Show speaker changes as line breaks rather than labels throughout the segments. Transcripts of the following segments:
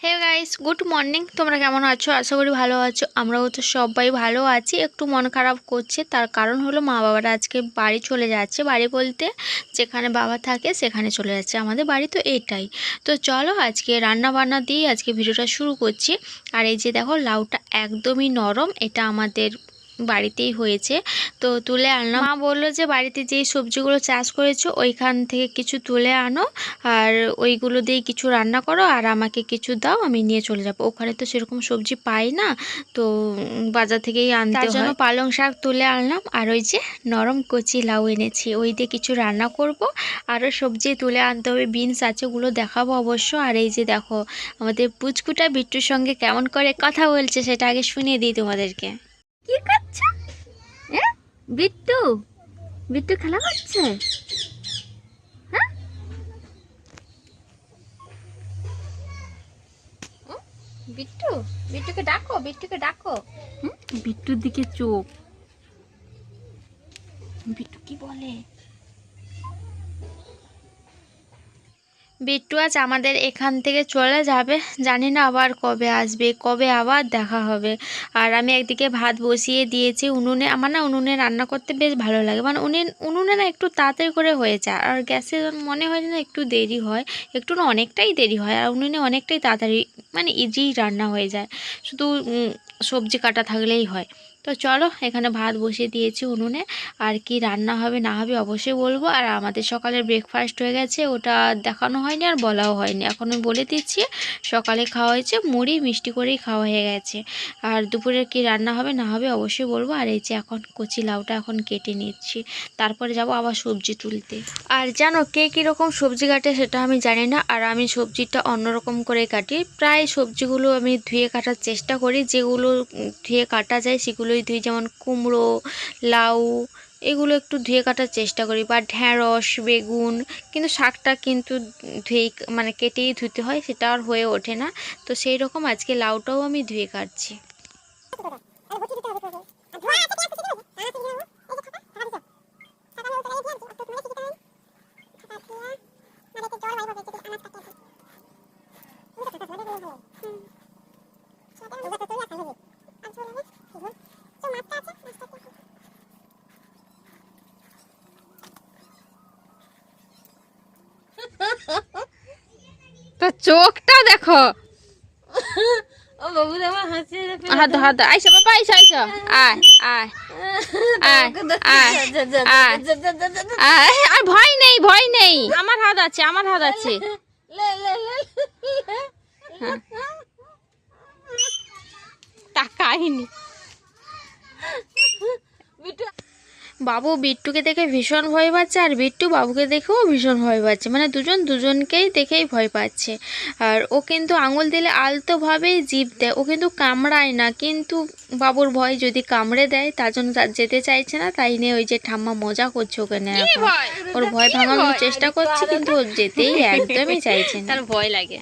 Hey guys good morning তোমরা কেমন আছো? আশা করি ভালো আছো। আমরাও তো সবাই ভালো আছি। একটু মন খারাপ করছে। তার কারণ হলো মা বাবারা আজকে বাড়ি চলে যাচ্ছে। বাড়ি বলতে যেখানে বাবা থাকে সেখানে চলে যাচ্ছে। আমাদের বাড়ি তো এটাই। তো চলো আজকে রান্না বান্না দিয়ে আজকে ভিডিওটা শুরু করছি। আর এই যে দেখো, লাউটা একদমই নরম। এটা আমাদের বাড়িতেই হয়েছে। তো তুলে আনলাম মা বলল যে বাড়িতে যেই সবজিগুলো চাষ করেছ ওইখান থেকে কিছু তুলে আনো। আর ওইগুলো দিয়ে কিছু রান্না করো আর আমাকে কিছু দাও আমি নিয়ে চলে যাব। ওখানে তো সেরকম সবজি পাই না। তো বাজার থেকেই আনতে তার জন্য পালং শাক তুলে আনলাম। আর ওই যে নরম কচি লাউ এনেছি ওই দিয়ে কিছু রান্না করব। আরও সবজি তুলে আনতে হবে বিনস আছে ওগুলো দেখাবো অবশ্য। আর এই যে দেখো আমাদের পুচকুটা বিট্টুর সঙ্গে কেমন করে কথা বলছে সেটা আগে শুনিয়ে দিই তোমাদেরকে। কি করছ হ্যাঁ বিট্টু? বিট্টু খেলা করছে? হ্যাঁ? বিট্টু? বিট্টুকে ডাকো বিট্টুকে ডাকো? বিট্টুর দিকে চোখ। বিট্টু কি বলে? বিট্টু আজ আমাদের এখান থেকে চলে যাবে। জানি না আবার কবে আসবে, কবে আবার দেখা হবে। আর আমি একদিকে ভাত বসিয়ে দিয়েছি উনুনে। আমার না উনুনে রান্না করতে বেশ ভালো লাগে। মানে উনুনে উনুনে না একটু তাড়াতাড়ি করে হয়ে যায়। আর গ্যাসে মনে হয় না একটু দেরি হয়। একটু না অনেকটাই দেরি হয়। আর উনুনে অনেকটাই তাড়াতাড়ি মানে ইজিই রান্না হয়ে যায়। শুধু সবজি কাটা থাকলেই হয়। তো চলো, এখানে ভাত বসিয়ে দিয়েছি উনুনে। আর কি রান্না হবে না হবে অবশ্যই বলব। আর আমাদের সকালের ব্রেকফাস্ট হয়ে গেছে, ওটা দেখানো হয়নি আর বলাও হয়নি। এখন আমি বলে দিচ্ছি, সকালে খাওয়া হয়েছে মুড়ি, মিষ্টি করেই খাওয়া হয়ে গেছে। আর দুপুরে কি রান্না হবে না হবে অবশ্যই বলব। আর এই যে এখন কচি লাউটা এখন কেটে নিচ্ছি। তারপরে যাব আবার সবজি তুলতে। আর জানো কে কীরকম সবজি কাটে সেটা আমি জানি না। আর আমি সবজিটা অন্যরকম করে কাটি। প্রায় সবজিগুলো আমি ধুয়ে কাটার চেষ্টা করি। যেগুলো ধুয়ে কাটা যায় সেগুলোই ধুই যেমন কুমড়ো, লাউ, এগুলো একটু ধুয়ে কাটার চেষ্টা করি বা ঢ্যাঁড়স, বেগুন, কিন্তু শাকটা কিন্তু ধুয়েই মানে কেটেই ধুতে হয়, সেটা আর হয়ে ওঠে না। তো সেই রকম আজকে লাউটাও আমি ধুয়ে কাটছি। চোখটা দেখো।
ও বাবু আমার হাসি
হাত হাত আইসা বাবা আইসা আইসা। আয় আয় আয় আয় আয়। আয় আর ভয় নেই ভয় নেই। আমার হাত আছে আমার হাত আছে। তাকাইনি। বাবু বিট্টুকে দেখে ভীষণ ভয় পাচ্ছে আর বিট্টু বাবুকে দেখেও ভীষণ ভয় পাচ্ছে। মানে দুজন দুজনকেই দেখেই ভয় পাচ্ছে। আর ও কিন্তু আঙুল দিলে আলতোভাবেই জিভ দেয়। ও কিন্তু কামড়ায় না। কিন্তু বাবুর ভয় যদি কামড়ে দেয় তার জন্য তার যেতে চাইছে না। তাই নিয়ে ওই যে ঠাম্মা মজা করছে ওকে নিয়ে। ওর ভয় ভাঙানোর চেষ্টা করছে কিন্তু ও যেতেই একদমই চাইছে না।
তার ভয় লাগে।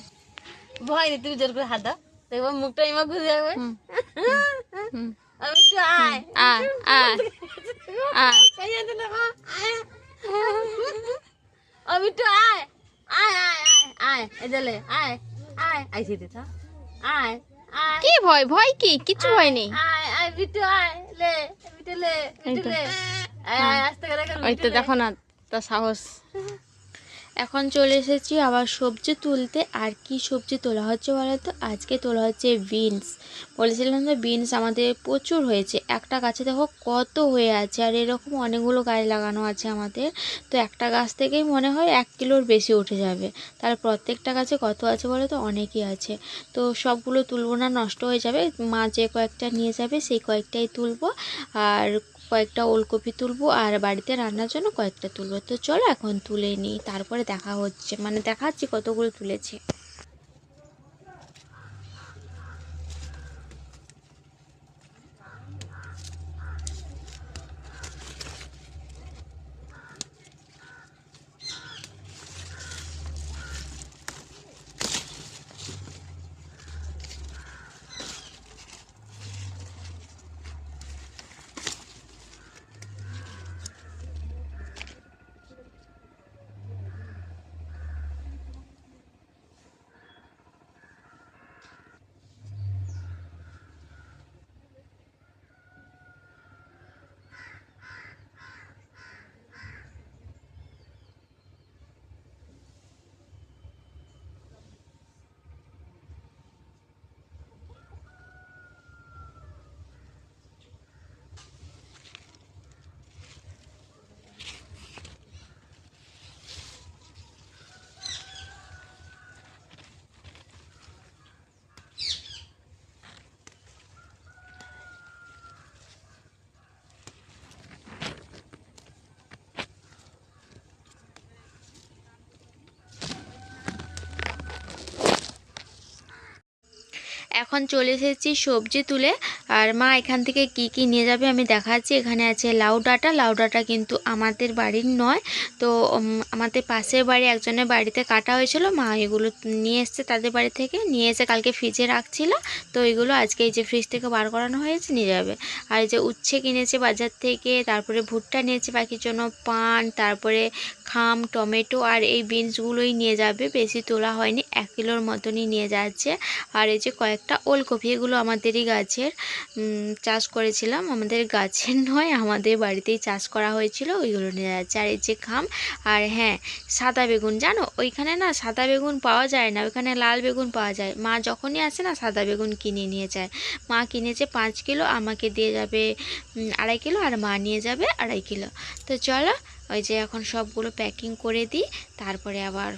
ভয় নেই তুমি জোর করে হাত দাও দেখব মুখটা ইমা ঘুরে যাবে।
হুম,
একটু আয়।
আয় আয় আয়
আয়। আমি একটু আয়। আয় আয় আয় আয় আয় আয়। আইছি দিতা আয় আয়।
কি ভয় ভয় কি? কিছু ভয় নেই।
আয় আয় বিটু আয় লে বিটু লে বিটু লে। আয় আয় আস্তে করে
ওই তো দেখো না তার সাহস। এখন চলে এসেছি আবার সবজি তুলতে। আর কি সবজি তোলা হচ্ছে বলো তো আজকে তোলা হচ্ছে বিনস। বলেছিলাম যে বিনস আমাদের প্রচুর হয়েছে। একটা গাছে দেখো কত হয়ে আছে। আর এরকম অনেকগুলো গাছ লাগানো আছে আমাদের। তো একটা গাছ থেকেই মনে হয় এক কিলোর বেশি উঠে যাবে। তার প্রত্যেকটা গাছে কত আছে বলো তো অনেকই আছে। তো সবগুলো তুলবো না, নষ্ট হয়ে যাবে। মা যে কয়েকটা নিয়ে যাবে, সেই কয়েকটাই তুলবো। আর কয়েকটা ওলকপি তুলবো আর বাড়িতে রান্নার জন্য কয়েকটা তুলবো। তো চলো এখন তুলে নিই, তারপরে দেখা হচ্ছে মানে দেখাচ্ছি কতগুলো তুলেছি। এখন চলে এসেছি সবজি তুলে। আর মা এখান থেকে কি কি নিয়ে যাবে আমি দেখাচ্ছি। এখানে আছে লাউ ডাঁটা। লাউ ডাঁটা কিন্তু আমাদের বাড়ির নয়। তো আমাদের পাশের বাড়ি একজনের বাড়িতে কাটা হয়েছিল। মা এগুলো নিয়ে এসছে তাদের বাড়ি থেকে। নিয়ে এসে কালকে ফ্রিজে রাখছিল। তো এগুলো আজকে এই যে ফ্রিজ থেকে বার করানো হয়েছে, নিয়ে যাবে। আর এই যে উচ্ছে কিনেছে বাজার থেকে, তারপরে ভুট্টা নিয়েছে পাখির জন্য পান, তারপরে খাম, টমেটো আর এই বিনসগুলোই নিয়ে যাবে। বেশি তোলা হয়নি, এক কিলোর মতনই নিয়ে যাচ্ছে। আর এই যে কয়েকটা ওলকপি, এগুলো আমাদেরই গাছের চাষ করেছিলাম। আমাদের গাছের নয়, আমাদের বাড়িতেই চাষ করা হয়েছিল ওইগুলো নিয়ে যাচ্ছে আর এই যে খাম। আর হ্যাঁ সাদা বেগুন, জানো? ওইখানে না সাদা বেগুন পাওয়া যায় না, ওইখানে লাল বেগুন পাওয়া যায়। মা যখনই আসে না, সাদা বেগুন কিনে নিয়ে যায়। মা কিনেছে পাঁচ কিলো, আমাকে দিয়ে যাবে আড়াই কিলো, আর মা নিয়ে যাবে আড়াই কিলো। তো চলো ওই যে এখন সবগুলো প্যাকিং করে দিই তারপরে আবার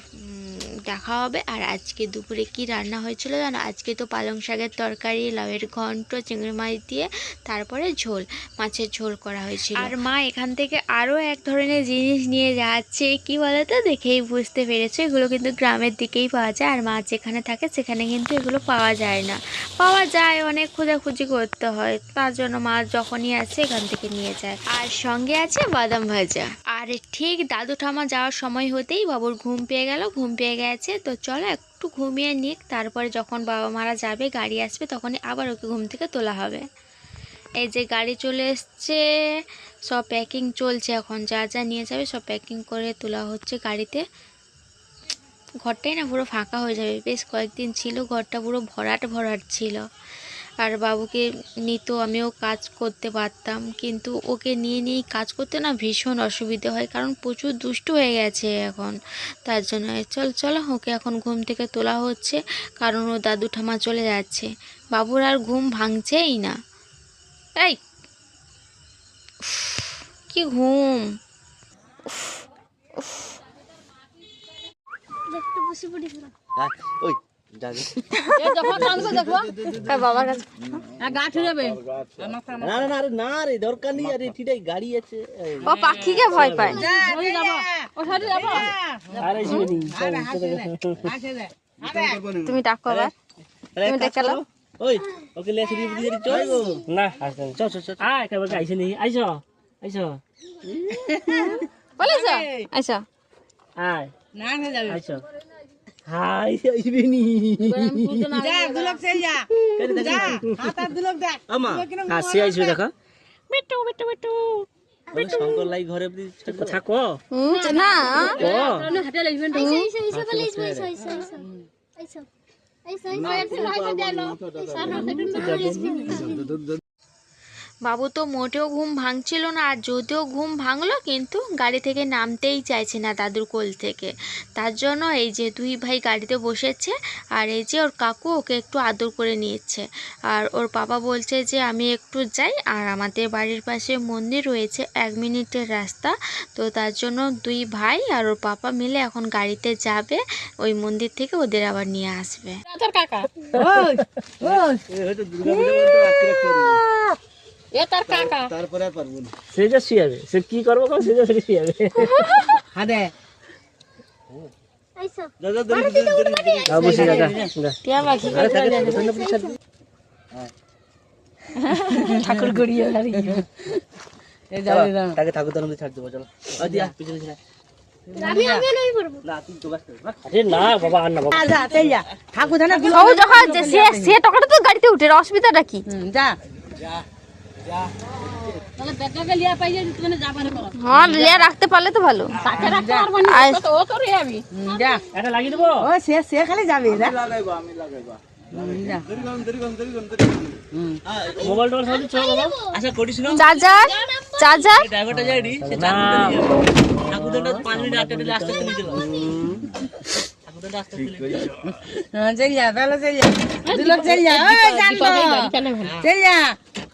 দেখা হবে। আর আজকে দুপুরে কি রান্না হয়েছিল জানো? আজকে তো পালং শাকের তরকারি লাউয়ের ঘন্ট চিংড়ি মাছ দিয়ে তারপরে ঝোল। মাছের ঝোল করা হয়েছিল। আর মা এখান থেকে আরও এক ধরনের জিনিস নিয়ে যাচ্ছে। কি বলো তো দেখেই বুঝতে পেরেছ। এগুলো কিন্তু গ্রামের দিকেই পাওয়া যায়। আর মা যেখানে থাকে সেখানে কিন্তু এগুলো পাওয়া যায় না। পাওয়া যায় অনেক খোঁজাখুঁজি করতে হয়। তার জন্য মা যখনই আসে এখান থেকে নিয়ে যায়। আর সঙ্গে আছে বাদাম ভাজা। আর ঠিক দাদু ঠামা যাওয়ার সময় হতেই বাবুর ঘুম পেয়ে গেল, ঘুম পেয়ে গেছে। তো চলো একটু ঘুমিয়ে নিক, তারপরে যখন বাবা মারা যাবে, গাড়ি আসবে, তখনই আবার ওকে ঘুম থেকে তোলা হবে। এই যে গাড়ি চলে এসছে, সব প্যাকিং চলছে এখন, যা যা নিয়ে যাবে সব প্যাকিং করে তোলা হচ্ছে গাড়িতে। ঘরটাই না পুরো ফাঁকা হয়ে যাবে, বেশ কয়েকদিন ছিল, ঘরটা পুরো ভরাট ভরাট ছিল। আর বাবুকে নিত আমিও কাজ করতে পারতাম। কিন্তু ওকে নিয়ে নিয়েই কাজ করতে না ভীষণ অসুবিধে হয় কারণ প্রচুর দুষ্টু হয়ে গেছে এখন। তার জন্য চল চলো ওকে এখন ঘুম থেকে তোলা হচ্ছে কারণ ও দাদু ঠামা চলে যাচ্ছে। বাবুর আর ঘুম ভাঙছেই না। এই! উফ, কি ঘুম!
হ্যাঁ, ওই না না না না
পাখিকে ভয় পায়।
ও সাথে যাব।
আরে শুনি
তুমি ডাকো আবার। তুমি ডেকে।
ওই ওকে লেসে দিয়ে চল। না চল চল চল। আয় কেবল আইছে নি। আইছো আইছো
বলেছ? আচ্ছা
আয়।
না হয়ে যাবে।
আইছো হাই আইবে নি
যা দুলক চল যা
দেখ
হাত দুলক দেখ
আমা হাসি আইছো দেখো বেটু বেটু বেটু শঙ্কর লাই ঘরে থাকো
না
ও
হাতে লাগবেন
বাবু তো মোটেও ঘুম ভাঙছিল না আর যদিও ঘুম ভাঙলো কিন্তু গাড়ি থেকে নামতেই চাইছে না দাদুর কোল থেকে। তার জন্য এই যে দুই ভাই গাড়িতে বসেছে আর এই যে ওর কাকু ওকে একটু আদর করে নিয়েছে। আর ওর বাবা বলছে যে আমি একটু যাই আর আমাদের বাড়ির পাশে মন্দির রয়েছে এক মিনিটের রাস্তা। তো তার জন্য দুই ভাই আর ওর পাপা মিলে এখন গাড়িতে যাবে ওই মন্দির থেকে ওদের আবার নিয়ে আসবে।
কাকা। এ তোর কাকা।
তারপরে আর পারব না। সে যা শুয়াবে সে কি করব সে যা সে শুয়াবে।
হাদে ঠাকুর গড়িয়ে
তাকে ঠাকুর ছাড় দেবো চলো। দিয়া পিছনে
অসুবিধাটা কি?
যা।
হ্যাঁ লিয়া রাখতে পারলে তো ভালো।
সে সে খালি যাবে
আচ্ছা
চার্জার চার্জার
ড্রাইভারটা যাই রে সে ঠাকুর দানটা পাঁচ মিনিট আটটা দিলে আস্তে আস্তে নিয়ে নিয়ে চলো
চল যা চল যা চল যা